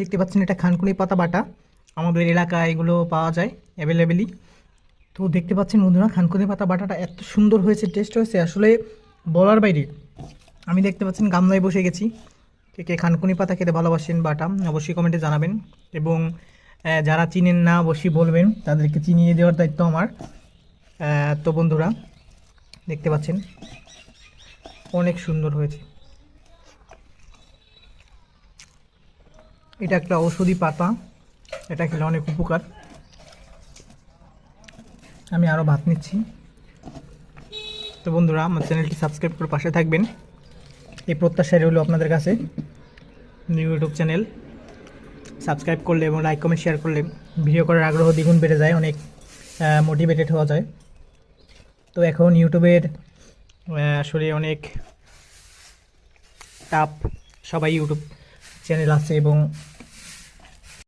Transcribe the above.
দেখতে পাচ্ছেন এটা খানকুনি পাতা বাটা আমাদের এলাকায় এগুলো পাওয়া যায় অ্যাভেলেবেলই তো দেখতে পাচ্ছেন বন্ধুরা, খানকুনি পাতা বাটাটা এত সুন্দর হয়েছে টেস্ট হয়েছে। আসলে বলার বাইরে, আমি দেখতে পাচ্ছেন গামলায় বসে গেছি। কে কে খানকুনি পাতা খেতে ভালোবাসেন বাটা অবশ্যই কমেন্টে জানাবেন। এবং যারা চিনেন না, অবশ্যই বলবেন, তাদেরকে চিনিয়ে দেওয়ার দায়িত্ব আমার। তো বন্ধুরা, দেখতে পাচ্ছেন, অনেক সুন্দর হয়েছে। এটা একটা ঔষধি পাতা। এটা খেলে অনেক উপকার। আমি আরও ভাত নিচ্ছি। তো বন্ধুরা, আমার চ্যানেলটি সাবস্ক্রাইব করে পাশে থাকবেন। এই প্রত্যাশাই রইল আপনাদের কাছে। YouTube channel. সাবস্ক্রাইব করলে এবং লাইক, কমেন্ট, শেয়ার করলে ভিডিও করার আগ্রহ দ্বিগুণ বেড়ে যায়, অনেক মোটিভেটেড হওয়া যায়। তো এখন ইউটিউবের আসলে অনেক টাপ সবাই ইউটিউব চ্যানেল আছে এবং